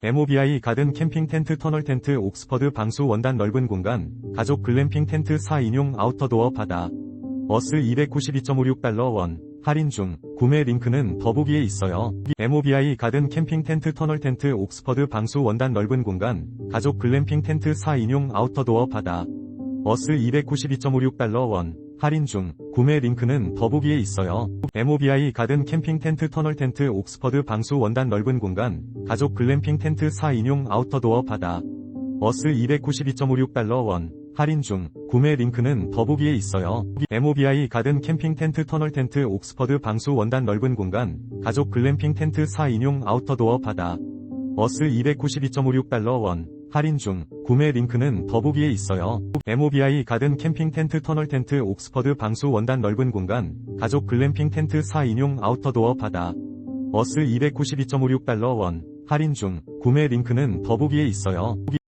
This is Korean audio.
MOBI 가든 캠핑 텐트 터널 텐트 옥스퍼드 방수 원단 넓은 공간, 가족 글램핑 텐트 4인용 아우터도어 바다. 어스 292.56달러 원, 할인 중, 구매 링크는 더보기에 있어요. MOBI 가든 캠핑 텐트 터널 텐트 옥스퍼드 방수 원단 넓은 공간, 가족 글램핑 텐트 4인용 아우터도어 바다. 어스 292.56달러 원, 할인 중, 구매 링크는 더보기에 있어요. MOBI 가든 캠핑 텐트 터널 텐트 옥스퍼드 방수 원단 넓은 공간, 가족 글램핑 텐트 4인용 아우터도어 바다. 어스 292.56달러 원, 할인 중, 구매 링크는 더보기에 있어요. MOBI 가든 캠핑 텐트 터널 텐트 옥스퍼드 방수 원단 넓은 공간, 가족 글램핑 텐트 4인용 아우터도어 바다. 어스 292.56달러 원, 할인 중, 구매 링크는 더보기에 있어요. MOBI 가든 캠핑 텐트 터널 텐트 옥스퍼드 방수 원단 넓은 공간, 가족 글램핑 텐트 4인용 아우터도어 바다. 어스 292.56달러 원, 할인 중, 구매 링크는 더보기에 있어요.